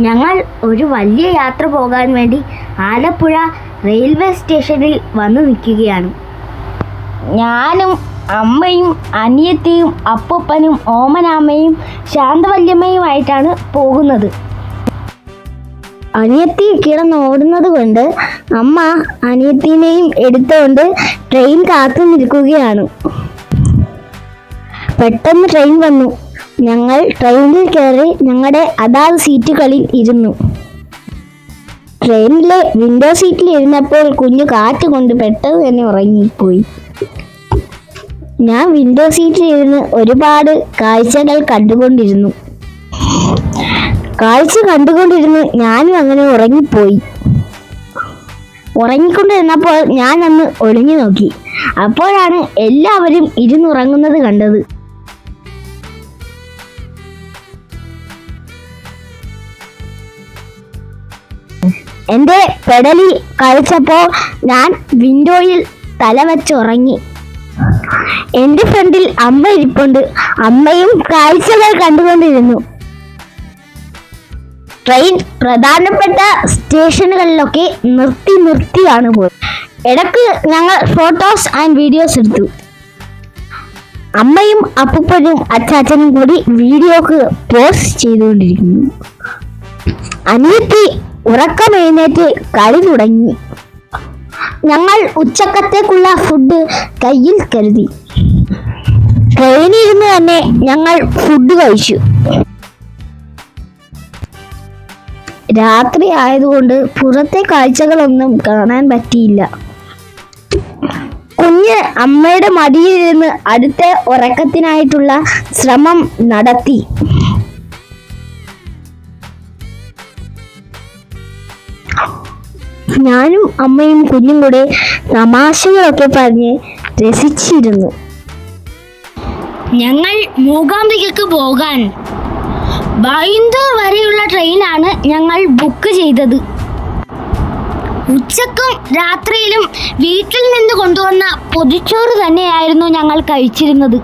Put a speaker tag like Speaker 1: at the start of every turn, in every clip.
Speaker 1: ഞങ്ങൾ ഒരു വലിയ യാത്ര പോകാൻ വേണ്ടി ആലപ്പുഴ റെയിൽവേ സ്റ്റേഷനിൽ വന്നു നിൽക്കുകയാണ്. ഞാനും അമ്മയും അനിയത്തിയും അപ്പൂപ്പനും ഓമനാമ്മയും ശാന്തവല്യമ്മയുമായിട്ടാണ് പോകുന്നത്. അനിയത്തി കിടന്ന് ഓടുന്നത് കൊണ്ട് അമ്മ അനിയത്തിനെയും എടുത്തുകൊണ്ട് ട്രെയിൻ കാത്തു നിൽക്കുകയാണ്. പെട്ടെന്ന് ട്രെയിൻ വന്നു. ഞങ്ങൾ ട്രെയിനിൽ കയറി ഞങ്ങളുടെ അതാത് സീറ്റുകളിൽ ഇരുന്നു. ട്രെയിനിലെ വിൻഡോ സീറ്റിൽ ഇരുന്നപ്പോൾ കുഞ്ഞു കാറ്റ് കൊണ്ട് പെട്ടെന്ന് തന്നെ ഉറങ്ങിപ്പോയി. ഞാൻ വിൻഡോ സീറ്റിൽ ഇരുന്ന് ഒരുപാട് കാഴ്ചകൾ കണ്ടുകൊണ്ടിരുന്നു. കാഴ്ച കണ്ടുകൊണ്ടിരുന്ന് ഞാനും അങ്ങനെ ഉറങ്ങിപ്പോയി. ഉറങ്ങിക്കൊണ്ടിരുന്നപ്പോൾ ഞാൻ അന്ന് ഒളിഞ്ഞു നോക്കി. അപ്പോഴാണ് എല്ലാവരും ഇരുന്നുറങ്ങുന്നത് കണ്ടത്. എന്റെ പെടലി കളിച്ചപ്പോൾ ഞാൻ വിൻഡോയിൽ തല വെച്ചുറങ്ങി. എന്റെ ഫ്രണ്ടിൽ അമ്മ ഇരിപ്പുണ്ട്. അമ്മയും കാഴ്ചകൾ കണ്ടുകൊണ്ടിരുന്നു. ട്രെയിൻ പ്രധാനപ്പെട്ട സ്റ്റേഷനുകളിലൊക്കെ നിർത്തി നിർത്തിയാണ് പോയത്. ഇടയ്ക്ക് ഞങ്ങൾ ഫോട്ടോസ് ആൻഡ് വീഡിയോസ് എടുത്തു. അമ്മയും അപ്പൂപ്പനും അച്ചാച്ചനും കൂടി വീഡിയോക്ക് പോസ്റ്റ് ചെയ്തുകൊണ്ടിരിക്കുന്നു. അനിയത്തി ഉറക്കം എഴുന്നേറ്റ് കളി തുടങ്ങി. ഞങ്ങൾ ഉച്ചക്കത്തേക്കുള്ള ഫുഡ് കയ്യിൽ കരുതി. ട്രെയിനിരുന്ന് തന്നെ ഞങ്ങൾ ഫുഡ് കഴിച്ചു. രാത്രി ആയതുകൊണ്ട് പുറത്തെ കാഴ്ചകളൊന്നും കാണാൻ പറ്റിയില്ല. കുഞ്ഞ് അമ്മയുടെ മടിയിലിരുന്ന് അടുത്ത ഉറക്കത്തിനായിട്ടുള്ള ശ്രമം നടത്തി. ഞാനും അമ്മയും കുഞ്ഞും കൂടെ തമാശകളൊക്കെ പറഞ്ഞ് രസിച്ചിരുന്നു. ഞങ്ങൾ മൂകാംബികക്ക് പോകാൻ ബൈന്ദൂർ വരെയുള്ള ട്രെയിനാണ് ഞങ്ങൾ ബുക്ക് ചെയ്തത്. ഉച്ചക്കും രാത്രിയിലും വീട്ടിൽ നിന്ന് കൊണ്ടുവന്ന പൊതിച്ചോറ് തന്നെയായിരുന്നു ഞങ്ങൾ കഴിച്ചിരുന്നത്.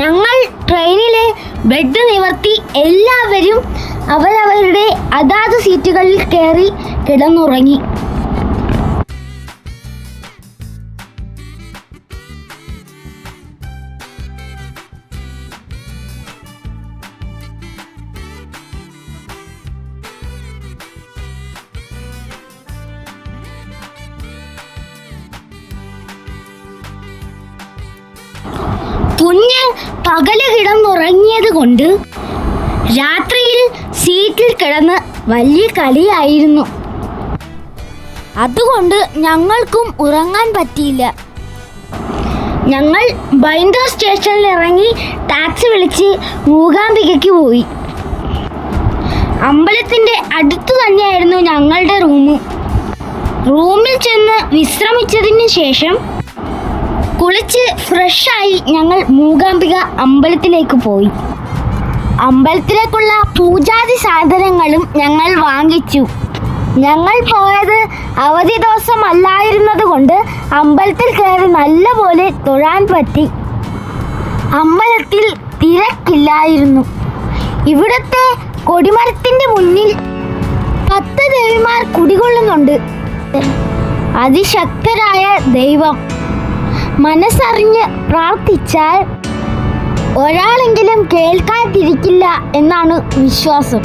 Speaker 1: ഞങ്ങൾ ട്രെയിനിലെ ബെഡ് നിവർത്തി എല്ലാവരും അവരവരുടെ അതാത് സീറ്റുകളിൽ കയറി കിടന്നുറങ്ങി. കുഞ്ഞ് പകൽ കിടന്നുറങ്ങിയത് കൊണ്ട് രാത്രിയിൽ സീറ്റിൽ കിടന്ന് വലിയ കളിയായിരുന്നു. അതുകൊണ്ട് ഞങ്ങൾക്കും ഉറങ്ങാൻ പറ്റിയില്ല. ഞങ്ങൾ ബൈന്ദർ സ്റ്റേഷനിൽ ഇറങ്ങി ടാക്സി വിളിച്ച് മൂകാംബികയ്ക്ക് പോയി. അമ്പലത്തിന്റെ അടുത്ത് തന്നെയായിരുന്നു ഞങ്ങളുടെ റൂം റൂമിൽ ചെന്ന് വിശ്രമിച്ചതിന് ശേഷം കുളിച്ച് ഫ്രഷായി ഞങ്ങൾ മൂകാംബിക അമ്പലത്തിലേക്ക് പോയി. അമ്പലത്തിലേക്കുള്ള പൂജാതി സാധനങ്ങളും ഞങ്ങൾ വാങ്ങിച്ചു. ഞങ്ങൾ പോയത് അവധി ദിവസം അല്ലായിരുന്നത് കൊണ്ട് അമ്പലത്തിൽ കയറി നല്ലപോലെ തൊഴാൻ പറ്റി. അമ്പലത്തിൽ തിരക്കില്ലായിരുന്നു. ഇവിടുത്തെ കൊടിമരത്തിന്റെ മുന്നിൽ പത്ത് ദേവിമാർ കുടികൊള്ളുന്നുണ്ട്. അതിശക്തരായ ദൈവം മനസ്സറിഞ്ഞ് പ്രാർത്ഥിച്ചാൽ ഒരാളെങ്കിലും കേൾക്കാതിരിക്കില്ല എന്നാണ് വിശ്വാസം.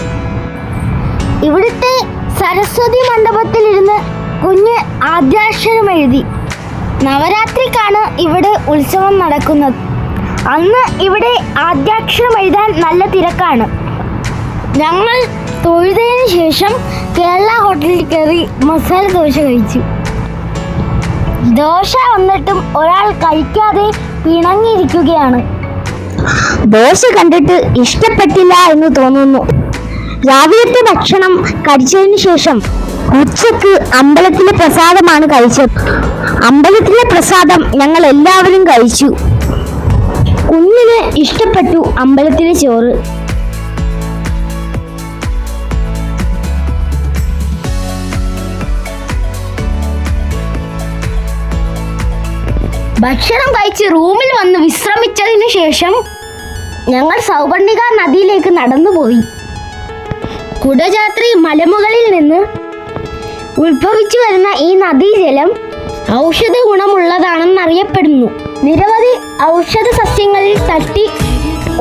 Speaker 1: ഇവിടുത്തെ സരസ്വതി മണ്ഡപത്തിലിരുന്ന് കുഞ്ഞ് ആദ്യാക്ഷരം എഴുതി. നവരാത്രിക്കാണ് ഇവിടെ ഉത്സവം നടക്കുന്നത്. അന്ന് ഇവിടെ ആദ്യാക്ഷരം എഴുതാൻ നല്ല തിരക്കാണ്. ഞങ്ങൾ തൊഴുതതിന് ശേഷം കേരള ഹോട്ടലിൽ കയറി മസാല ദോശ കഴിച്ചു. ദോശ വന്നിട്ടും ഒരാൾ കഴിക്കാതെ പിണങ്ങിയിരിക്കുകയാണ്. ദോശ കണ്ടിട്ട് ഇഷ്ടപ്പെട്ടില്ല എന്ന് തോന്നുന്നു. രാവിലത്തെ ഭക്ഷണം കഴിച്ചതിന് ശേഷം ഉച്ചയ്ക്ക് അമ്പലത്തിലെ പ്രസാദമാണ് കഴിച്ചത്. അമ്പലത്തിലെ പ്രസാദം ഞങ്ങൾ എല്ലാവരും കഴിച്ചു. കുഞ്ഞിന് ഇഷ്ടപ്പെട്ടു അമ്പലത്തിലെ ചോറ്. ഭക്ഷണം കഴിച്ച് റൂമിൽ വന്ന് വിശ്രമിച്ചതിന് ശേഷം ഞങ്ങൾ സൗപർണിക നദിയിലേക്ക് നടന്നുപോയി. കുടജാത്രി മലമുകളിൽ നിന്ന് ഉത്ഭവിച്ചു വരുന്ന ഈ നദീജലം ഔഷധ ഗുണമുള്ളതാണെന്ന് അറിയപ്പെടുന്നു നിരവധി ഔഷധ സസ്യങ്ങളിൽ തട്ടി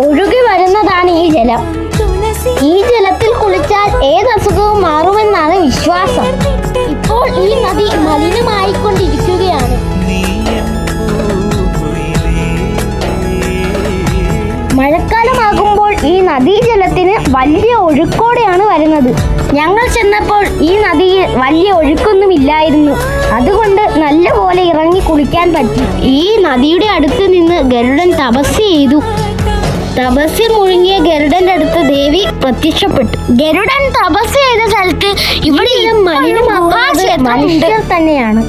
Speaker 1: ഒഴുകി വരുന്നതാണ് ഈ ജലം. ഈ ജലത്തിൽ കുളിച്ചാൽ ഏത് അസുഖവും മാറുമെന്നാണ് വിശ്വാസം. ഇപ്പോൾ ഈ നദി മലിനമായിക്കൊണ്ടിരിക്കുകയാണ്. മഴക്കാലമാകുമ്പോൾ ഈ നദീജലത്തിന് വലിയ ഒഴുക്കോടെയാണ് വരുന്നത്. ഞങ്ങൾ ചെന്നപ്പോൾ ഈ നദിയിൽ വലിയ ഒഴുക്കൊന്നുമില്ലായിരുന്നു. അതുകൊണ്ട് നല്ലപോലെ ഇറങ്ങി കുളിക്കാൻ പറ്റി. ഈ നദിയുടെ അടുത്ത് നിന്ന് ഗരുഡൻ തപസ് ചെയ്തു. തപസ്സിൽ മുഴുങ്ങിയ ഗരുഡന്റെ അടുത്ത് ദേവി പ്രത്യക്ഷപ്പെട്ടു. ഗരുഡൻ തപസ് ചെയ്ത സ്ഥലത്ത് ഇവിടെ മനുഷ്യർ തന്നെയാണ്.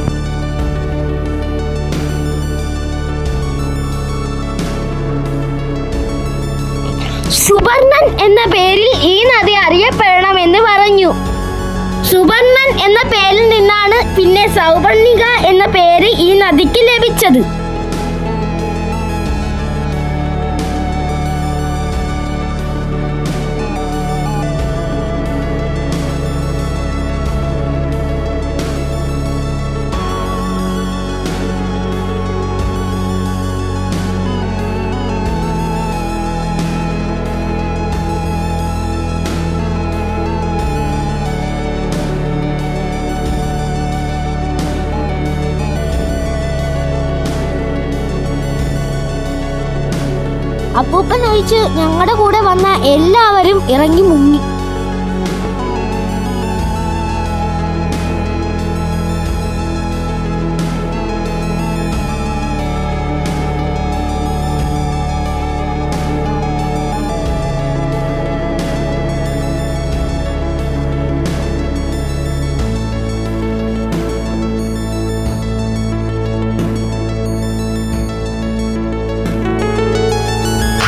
Speaker 1: സുവർണൻ എന്ന പേരിൽ ഈ നദി അറിയപ്പെടണമെന്ന് പറഞ്ഞു. സുബർണൻ എന്ന പേരിൽ നിന്നാണ് പിന്നെ സൗവർണിക എന്ന പേര് ഈ നദിക്ക് ലഭിച്ചത്. അപ്പൂപ്പൻ ഒഴിച്ച് ഞങ്ങളുടെ കൂടെ വന്ന എല്ലാവരും ഇറങ്ങി മുങ്ങി.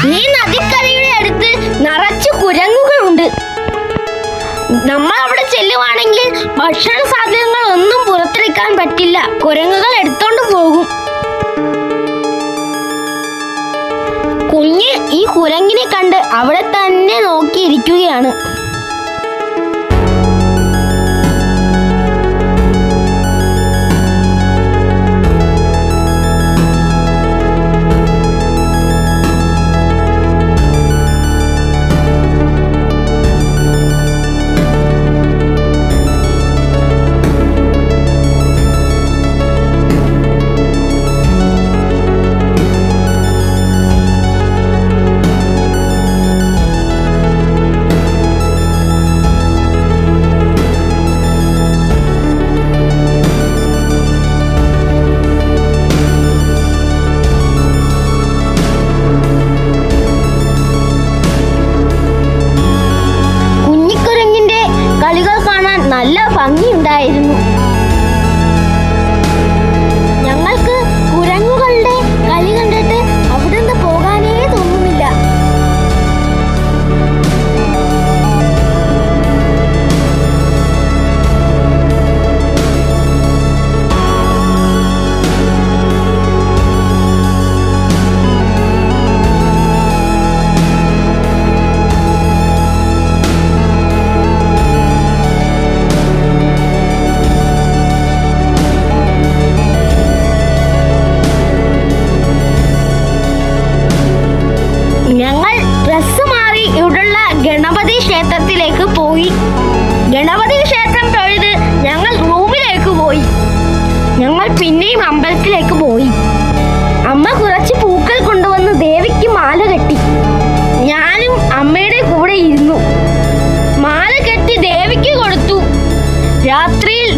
Speaker 1: ഈ നദിക്കരയുടെ അടുത്ത് നിറച്ച് കുരങ്ങുകളുണ്ട് നമ്മൾ അവിടെ ചെല്ലുവാണെങ്കിൽ ഭക്ഷണ സാധനങ്ങൾ ഒന്നും പുറത്തെടുക്കാൻ പറ്റില്ല. കുരങ്ങുകൾ എടുത്തോണ്ട് പോകും. കുഞ്ഞ് ഈ കുരങ്ങിനെ കണ്ട് അവിടെ തന്നെ നോക്കിയിരിക്കുകയാണ്.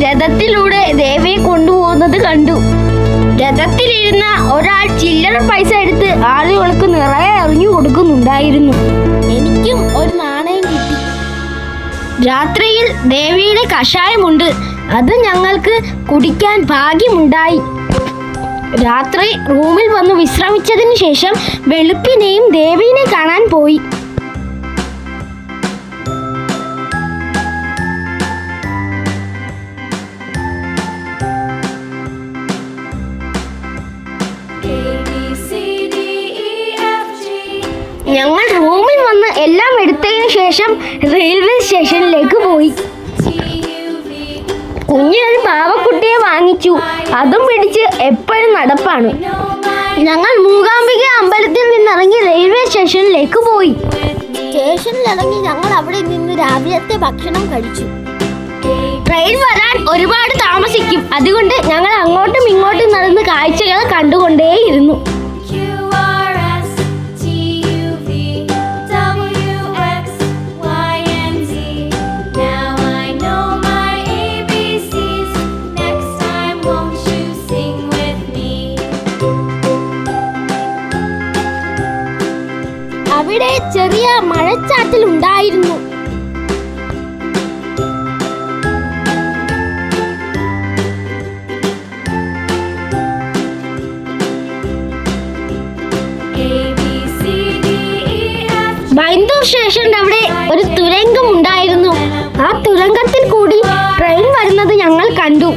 Speaker 1: രഥത്തിലൂടെ ദേവിയെ കൊണ്ടുപോകുന്നത് കണ്ടു. രഥത്തിലിരുന്ന ഒരാൾ ചില്ലറ പൈസ എടുത്ത് ആളുകൾക്ക് നിറയെ എറിഞ്ഞു കൊടുക്കുന്നുണ്ടായിരുന്നു. എനിക്കും ഒരു നാണയം കിട്ടി. രാത്രിയിൽ ദേവിയുടെ കഷായമുണ്ട്. അത് ഞങ്ങൾക്ക് കുടിക്കാൻ ഭാഗ്യമുണ്ടായി. രാത്രി റൂമിൽ വന്ന് വിശ്രമിച്ചതിന് ശേഷം വെളുപ്പിനെയും ദേവീനെ കാണാൻ പോയി. ശേഷം റെയിൽവേ സ്റ്റേഷനിലേക്ക് പോയി. കുഞ്ഞൊരു പാവക്കുട്ടിയെ വാങ്ങിച്ചു. അതും പിടിച്ച് എപ്പോഴും നടപ്പാണ്. ഞങ്ങൾ മൂകാംബിക അമ്പലത്തിൽ നിന്നിറങ്ങി റെയിൽവേ സ്റ്റേഷനിലേക്ക് പോയി. സ്റ്റേഷനിലിറങ്ങി ഞങ്ങൾ അവിടെ നിന്ന് രാവിലത്തെ ഭക്ഷണം കഴിച്ചു. ട്രെയിൻ വരാൻ ഒരുപാട് താമസിക്കും. അതുകൊണ്ട് ഞങ്ങൾ അങ്ങോട്ടും ഇങ്ങോട്ടും നടന്ന് കാഴ്ചകൾ കണ്ടുകൊണ്ടേയിരുന്നു. അവിടെ ചെറിയ മഴച്ചാറ്റൽ ഉണ്ടായിരുന്നു. ബൈന്ദൂർ സ്റ്റേഷന്റെ അവിടെ ഒരു തുരങ്കം ഉണ്ടായിരുന്നു. ആ തുരങ്കത്തിൽ കൂടി ട്രെയിൻ വരുന്നത് ഞങ്ങൾ കണ്ടു.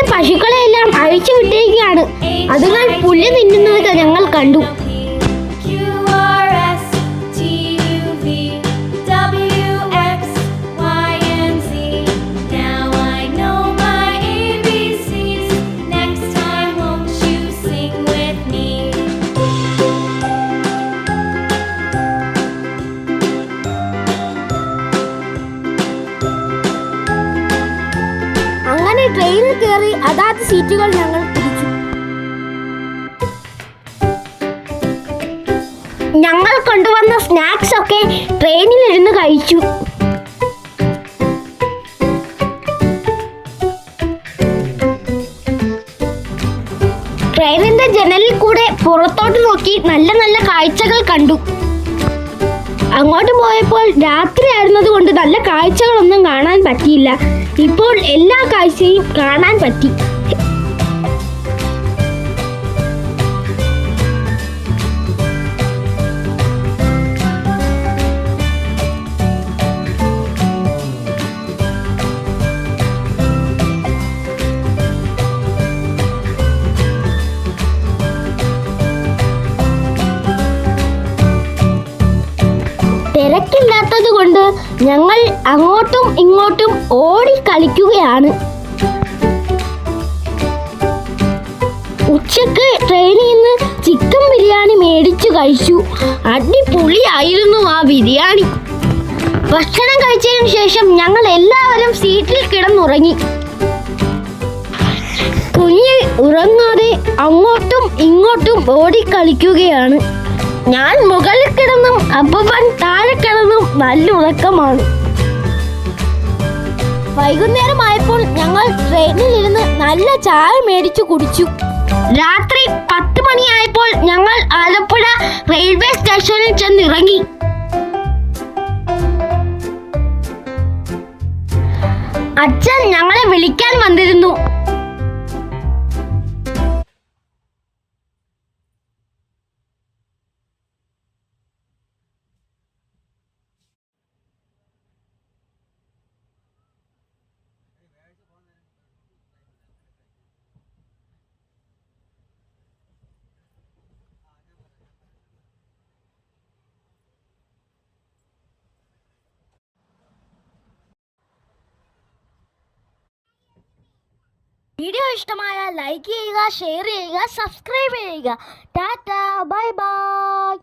Speaker 1: പശുക്കളെല്ലാം അഴിച്ചു വിട്ടേക്കുകയാണ് അതുങ്ങൾ പുല്ല് തിന്നുന്നത് ഞങ്ങൾ കണ്ടു. ട്രെയിനിൽ ഇരുന്ന് കഴിച്ചു. ട്രെയിനിന്റെ ജനലിൽ കൂടെ പുറത്തോട്ട് നോക്കി നല്ല നല്ല കാഴ്ചകൾ കണ്ടു. അങ്ങോട്ട് പോയപ്പോൾ രാത്രി ആയിരുന്നത് കൊണ്ട് നല്ല കാഴ്ചകളൊന്നും കാണാൻ പറ്റിയില്ല. ഇപ്പോൾ എല്ലാ കാഴ്ചയും കാണാൻ പറ്റി. ഞങ്ങൾ അങ്ങോട്ടും ഇങ്ങോട്ടും ഓടി കളിക്കുകയാണ്. ഉച്ചയ്ക്ക് ട്രെയിനിൽ നിന്ന് ചിക്കൻ ബിരിയാണി മേടിച്ചു കഴിച്ചു. അടിപൊളിയായിരുന്നു ആ ബിരിയാണി. ഭക്ഷണം കഴിച്ചതിനു ശേഷം ഞങ്ങൾ എല്ലാവരും സീറ്റിൽ കിടന്നുറങ്ങി. കുഞ്ഞ് ഉറങ്ങാതെ അങ്ങോട്ടും ഇങ്ങോട്ടും ഓടിക്കളിക്കുകയാണ് ഞാൻ മുകളിൽ കിടന്നും അപ്പൻ താഴെ കിടന്നും നല്ല ഉറക്കമാണ്. വൈകുന്നേരമായപ്പോൾ ഞങ്ങൾ ട്രെയിനിൽ ഇരുന്ന് നല്ല ചായ മേടിച്ചു കുടിച്ചു. രാത്രി പത്ത് മണിയായപ്പോൾ ഞങ്ങൾ ആലപ്പുഴ റെയിൽവേ സ്റ്റേഷനിൽ ചെന്നിറങ്ങി. അച്ഛൻ ഞങ്ങളെ വിളിക്കാൻ വന്നിരുന്നു. വീഡിയോ ഇഷ്ടമായാൽ ലൈക്ക് ചെയ്യുക ഷെയർ ചെയ്യുക സബ്സ്ക്രൈബ് ചെയ്യുക. Tata bye bye